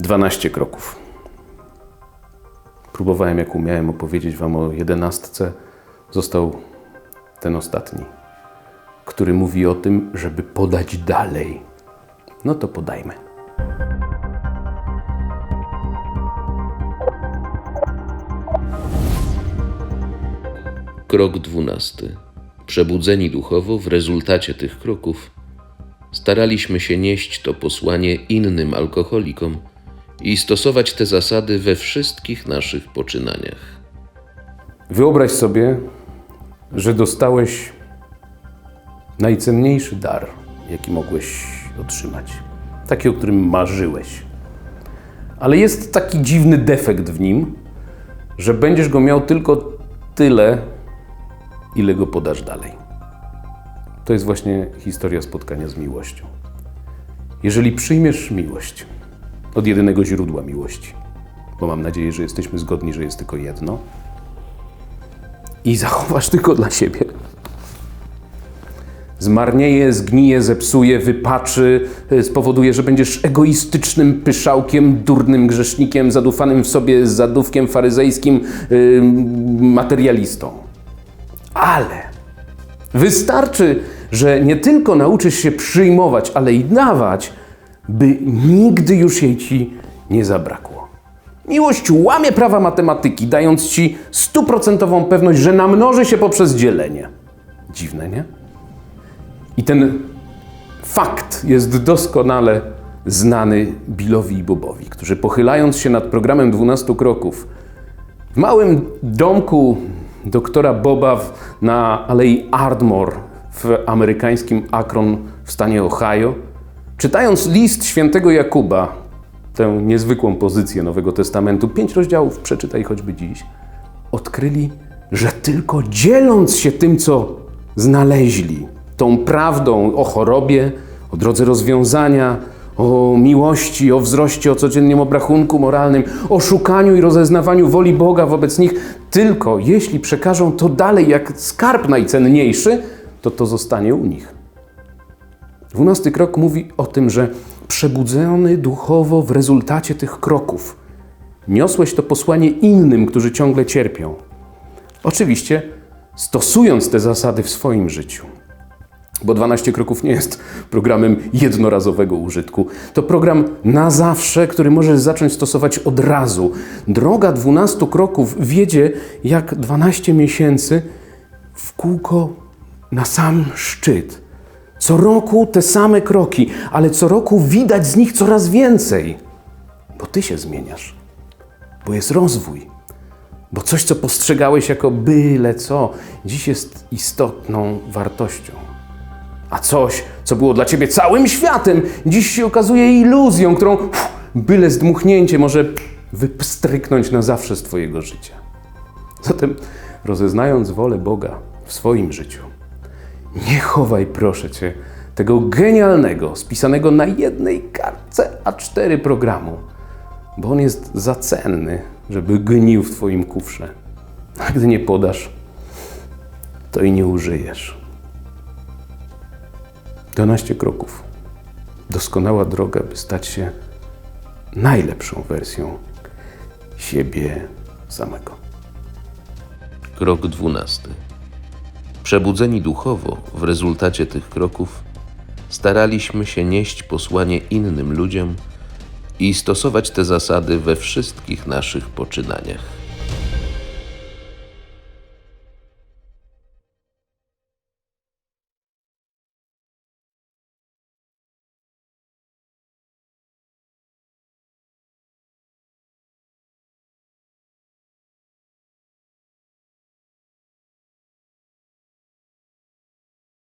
12 kroków. Próbowałem, jak umiałem, opowiedzieć Wam o jedenastce. Został ten ostatni, który mówi o tym, żeby podać dalej. No to podajmy. Krok dwunasty. Przebudzeni duchowo w rezultacie tych kroków staraliśmy się nieść to posłanie innym alkoholikom i stosować te zasady we wszystkich naszych poczynaniach. Wyobraź sobie, że dostałeś najcenniejszy dar, jaki mogłeś otrzymać. Taki, o którym marzyłeś. Ale jest taki dziwny defekt w nim, że będziesz go miał tylko tyle, ile go podasz dalej. To jest właśnie historia spotkania z miłością. Jeżeli przyjmiesz miłość od jedynego źródła miłości, bo mam nadzieję, że jesteśmy zgodni, że jest tylko jedno, i zachowasz tylko dla siebie. Zmarnieje, zgnije, zepsuje, wypaczy, y, spowoduje, że będziesz egoistycznym pyszałkiem, durnym grzesznikiem, zadufanym w sobie zadówkiem faryzejskim yy, materialistą. Ale wystarczy, że nie tylko nauczysz się przyjmować, ale i dawać, by nigdy już jej ci nie zabrakło. Miłość łamie prawa matematyki, dając ci stuprocentową pewność, że namnoży się poprzez dzielenie. Dziwne, nie? I ten fakt jest doskonale znany Billowi i Bobowi, którzy pochylając się nad programem 12 kroków w małym domku doktora Boba na Alei Ardmore w amerykańskim Akron w stanie Ohio, czytając list świętego Jakuba, tę niezwykłą pozycję Nowego Testamentu, pięć rozdziałów, przeczytaj choćby dziś, odkryli, że tylko dzieląc się tym, co znaleźli, tą prawdą o chorobie, o drodze rozwiązania, o miłości, o wzroście, o codziennym obrachunku moralnym, o szukaniu i rozeznawaniu woli Boga wobec nich, tylko jeśli przekażą to dalej jak skarb najcenniejszy, to to zostanie u nich. Dwunasty krok mówi o tym, że przebudzony duchowo w rezultacie tych kroków niosłeś to posłanie innym, którzy ciągle cierpią. Oczywiście stosując te zasady w swoim życiu. Bo 12 kroków nie jest programem jednorazowego użytku. To program na zawsze, który możesz zacząć stosować od razu. Droga 12 kroków wiedzie jak 12 miesięcy w kółko na sam szczyt. Co roku te same kroki, ale co roku widać z nich coraz więcej. Bo ty się zmieniasz, bo jest rozwój, bo coś, co postrzegałeś jako byle co, dziś jest istotną wartością. A coś, co było dla ciebie całym światem, dziś się okazuje iluzją, którą byle zdmuchnięcie może wypstryknąć na zawsze z twojego życia. Zatem, rozeznając wolę Boga w swoim życiu, nie chowaj, proszę cię, tego genialnego, spisanego na jednej kartce A4 programu, bo on jest za cenny, żeby gnił w twoim kufrze. A gdy nie podasz, to i nie użyjesz. 12 kroków. Doskonała droga, by stać się najlepszą wersją siebie samego. Krok dwunasty. Przebudzeni duchowo w rezultacie tych kroków staraliśmy się nieść posłanie innym ludziom i stosować te zasady we wszystkich naszych poczynaniach.